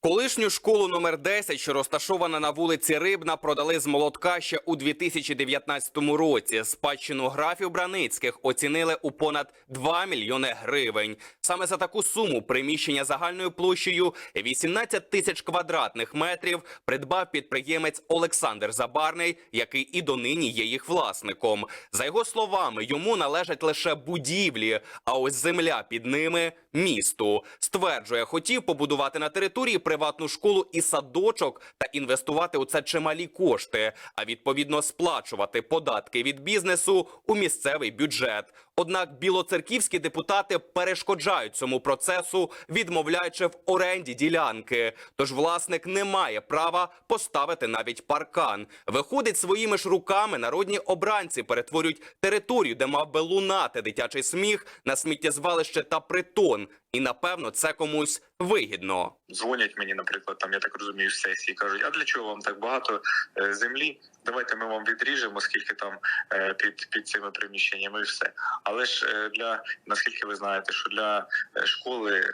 Колишню школу номер 10, що розташована на вулиці Рибна, продали з молотка ще у 2019 році. Спадщину графів Браницьких оцінили у понад 2 мільйони гривень. Саме за таку суму приміщення загальною площею 18 тисяч квадратних метрів придбав підприємець Олександр Забарний, який і донині є їх власником. За його словами, йому належать лише будівлі, а ось земля під ними місту. Стверджує, хотів побудувати на території приватну школу і садочок та інвестувати у це чималі кошти, а відповідно сплачувати податки від бізнесу у місцевий бюджет. Однак білоцерківські депутати перешкоджають цьому процесу, відмовляючи в оренді ділянки. Тож власник не має права поставити навіть паркан. Виходить своїми ж руками народні обранці перетворюють територію, де мав би лунати дитячий сміх на сміттєзвалище та притон. І напевно це комусь вигідно. дзвонять мені, наприклад, там я так розумію, з сесії кажуть, а для чого вам так багато е, землі? Давайте ми вам відріжемо, скільки там е, під під цими приміщеннями, і все. Але ж е, для наскільки ви знаєте, що для школи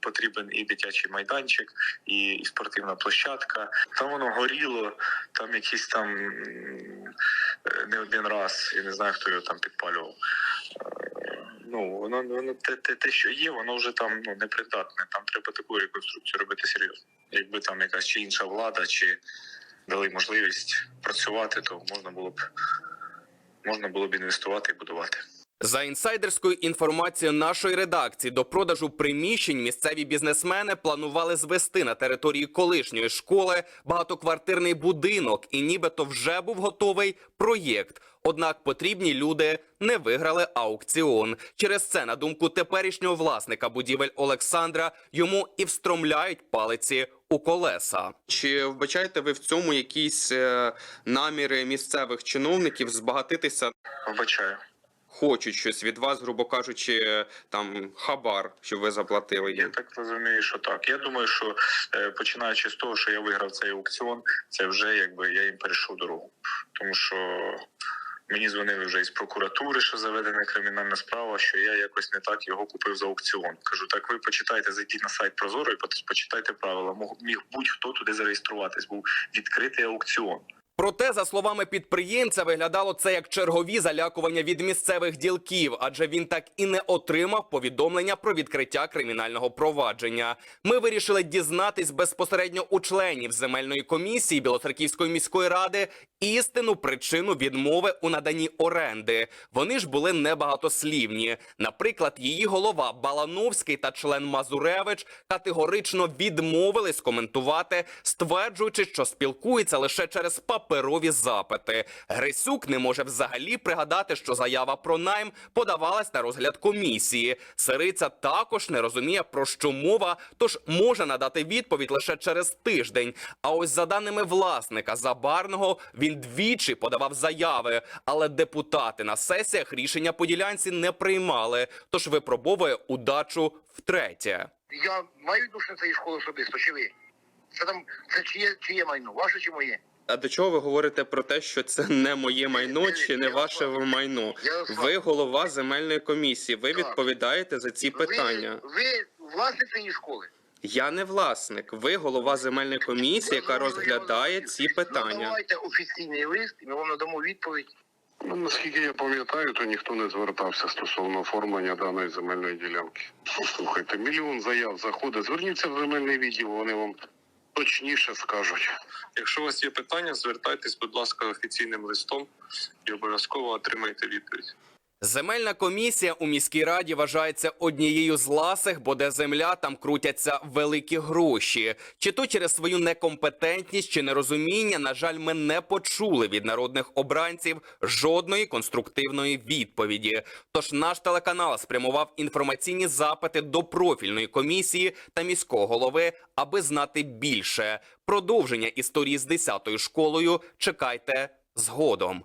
потрібен і дитячий майданчик, і, і спортивна площадка. Там воно горіло, там якісь там не один раз, я не знаю, хто його там підпалював. Ну, воно, воно те, те, те, що є, воно вже там ну непридатне. Там треба таку реконструкцію робити серйозно. Якби там якась чи інша влада, чи дали можливість працювати, то можна було б можна було б інвестувати і будувати. За інсайдерською інформацією нашої редакції, до продажу приміщень місцеві бізнесмени планували звести на території колишньої школи багатоквартирний будинок, і нібито вже був готовий проєкт. Однак потрібні люди не виграли аукціон. Через це, на думку теперішнього власника будівель Олександра, йому і встромляють палиці у колеса. Чи вбачаєте ви в цьому якісь е, наміри місцевих чиновників збагатитися Вбачаю. Хочуть щось від вас, грубо кажучи, там хабар, щоб ви заплатили Я так розумію, що так. Я думаю, що е, починаючи з того, що я виграв цей аукціон, це вже якби я їм перейшов дорогу. Тому що мені дзвонили вже із прокуратури, що заведена кримінальна справа, що я якось не так його купив за аукціон. Кажу, так ви почитайте, зайдіть на сайт Прозоро і почитайте правила. Міг будь-хто туди зареєструватись. Був відкритий аукціон. Проте, за словами підприємця, виглядало це як чергові залякування від місцевих ділків, адже він так і не отримав повідомлення про відкриття кримінального провадження. Ми вирішили дізнатись безпосередньо у членів земельної комісії Білоцерківської міської ради істину причину відмови у наданні оренди. Вони ж були небагатослівні. Наприклад, її голова Балановський та член Мазуревич категорично відмовились коментувати, стверджуючи, що спілкується лише через паперові запити. Грисюк не може взагалі пригадати, що заява про найм подавалась на розгляд комісії. Сириця також не розуміє про що мова, тож може надати відповідь лише через тиждень. А ось за даними власника Забарного, він двічі подавав заяви, але депутати на сесіях рішення по ділянці не приймали, тож випробовує удачу втретє. Я маю відношення цієї школи особисто, чи ви? Це там це чиє, чиє майно, ваше чи моє? А до чого ви говорите про те, що це не моє майно чи не ваше майно? Ви голова земельної комісії. Ви відповідаєте за ці питання. Ви, власник цієї школи. Я не власник. Ви голова земельної комісії, яка розглядає ці питання. Надавайте офіційний лист, і ми вам надамо відповідь. Ну, наскільки я пам'ятаю, то ніхто не звертався стосовно оформлення даної земельної ділянки. Слухайте, мільйон заяв заходить. Зверніться в земельний відділ, вони вам точніше скажуть. Якщо у вас є питання, звертайтесь, будь ласка, офіційним листом і обов'язково отримайте відповідь. Земельна комісія у міській раді вважається однією з ласих, бо де земля там крутяться великі гроші. Чи то через свою некомпетентність чи нерозуміння, на жаль, ми не почули від народних обранців жодної конструктивної відповіді. Тож наш телеканал спрямував інформаційні запити до профільної комісії та міського голови, аби знати більше. Продовження історії з 10-ю школою чекайте згодом.